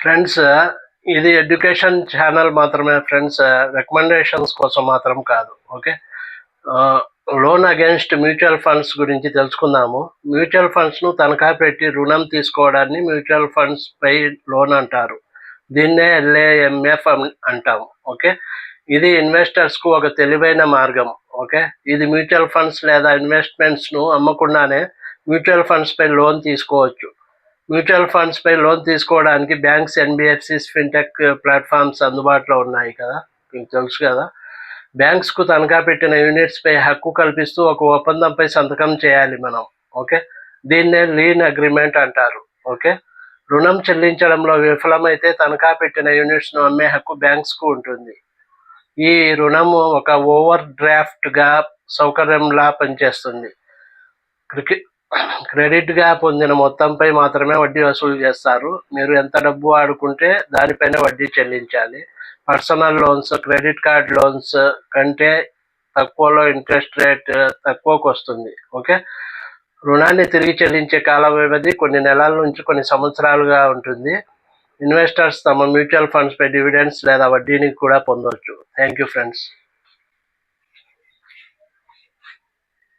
Friends ఇది education channel మాత్రమే friends recommendations కోసం మాత్రం కాదు okay loan against mutual funds గురించి తెలుసుకుందాము. మ్యూచువల్ ఫండ్స్ను తనఖా పెట్టి రుణం తీసుకోవడాన్ని మ్యూచువల్ ఫండ్స్ పై లోన్ అంటారు. దీన్నే ఎల్ఏఎంఎఫ్ అంటాం ఓకే ఇది ఇన్వెస్టర్స్కు ఒక తెలివైన మార్గం ఓకే ఇది మ్యూచువల్ ఫండ్స్ లేదా ఇన్వెస్ట్మెంట్స్ను అమ్మకుండానే మ్యూచువల్ ఫండ్స్ పై లోన్ తీసుకోవచ్చు. మ్యూచువల్ ఫండ్స్ పై లోన్ తీసుకోవడానికి banks NBFCs fintech uh, platforms అందుబాటులో ఉన్నాయి కదా? మీకు తెలుసు కదా? బ్యాంక్స్కు తనఖా పెట్టిన యూనిట్స్ పై హక్కు కల్పిస్తూ ఒక ఒప్పందంపై సంతకం చేయాలి మనం ఓకే? దీన్నే లీన్ అగ్రిమెంట్ అంటారు ఓకే? రుణం చెల్లించడంలో విఫలమైతే తనఖా పెట్టిన యూనిట్స్ను అమ్మే హక్కు బ్యాంక్స్కు ఉంటుంది. ఈ రుణము ఒక ఓవర్ డ్రాఫ్ట్గా సౌకర్యంలా పనిచేస్తుంది. క్రికెట్ క్రెడిట్గా పొందిన మొత్తంపై మాత్రమే వడ్డీ వసూలు చేస్తారు. మీరు ఎంత డబ్బు ఆడుకుంటే దానిపైన వడ్డీ చెల్లించాలి. Personal loans credit card loans కంటే తక్కువలో ఇంట్రెస్ట్ రేట్ తక్కువకు వస్తుంది. ఓకే? రుణాన్ని తిరిగి చెల్లించే కాల వ్యవధి కొన్ని నెలల నుంచి కొన్ని సంవత్సరాలుగా ఉంటుంది. ఇన్వెస్టర్స్ తమ మ్యూచువల్ ఫండ్స్ పై డివిడెండ్స్ లేదా వడ్డీని కూడా పొందవచ్చు థ్యాంక్ యూ ఫ్రెండ్స్.